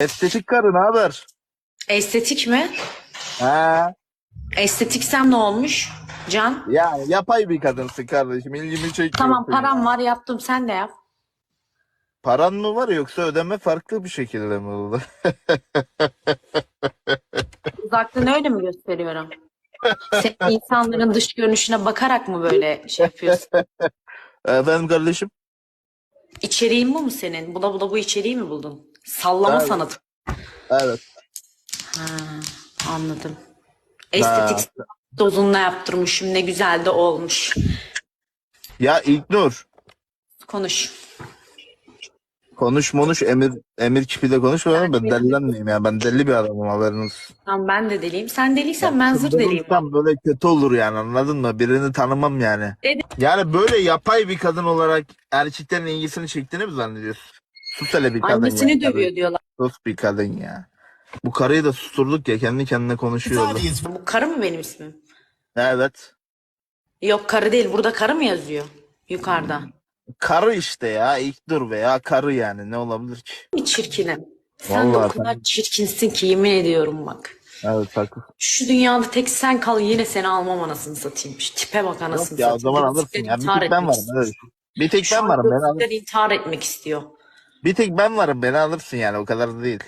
Estetik karı ne haber? Estetik mi? Ha, Estetiksem ne olmuş? Can. ya yapay bir kadınsın kardeşim. İlgimi çekiyor. Tamam param var yaptım sen de yap. Paran mı var yoksa ödeme farklı bir şekilde mi oldu? Uzaktan öyle mi gösteriyorum? Sen insanların dış görünüşüne bakarak mı böyle şey yapıyorsun? Efendim kardeşim? İçeriğin bu mu senin? Bula bula bu içeriği mi buldun? Sallama Evet. sanatı. Evet. Ha, anladım. Estetik dozunda yaptırmışım. Ne güzel de olmuş. Ya İlknur. Konuş. Konuş monuş emir emir kipi de konuşma ben delilenmeyeyim ya. Ben deli bir adamım haberiniz. Tamam ben de deliyim. Sen deliysen ben zır deliyim. Tam böyle kötü olur yani anladın mı? Birini tanımam yani. Dedi. Yani böyle yapay bir kadın olarak erkeklerin ilgisini çektiğini mi zannediyorsun? Sus hele bir kadın Annesini ya. dövüyor diyorlar. Sus bir kadın ya. Bu karıyı da susturduk ya kendi kendine konuşuyordu. Bu karı mı benim ismim? Evet. Yok karı değil. Burada karı mı yazıyor? Yukarıda. Karı işte ya. İlk dur veya karı yani ne olabilir ki? Mi çirkinim? Sen de Vallahi o kadar çirkinsin ki yemin ediyorum bak. Evet haklısın. Şu dünyada tek sen kal yine seni almam anasını satayım. Şu tipe bak anasını Yok ya o satayım. zaman alırsın ya. Bir intihar tek ben etmek varım. istiyor. Evet. Bir tek Şu ben an varım. Beni alır. gözlükler intihar etmek istiyor. Bir tek ben varım. Beni alırsın yani o kadar da değil.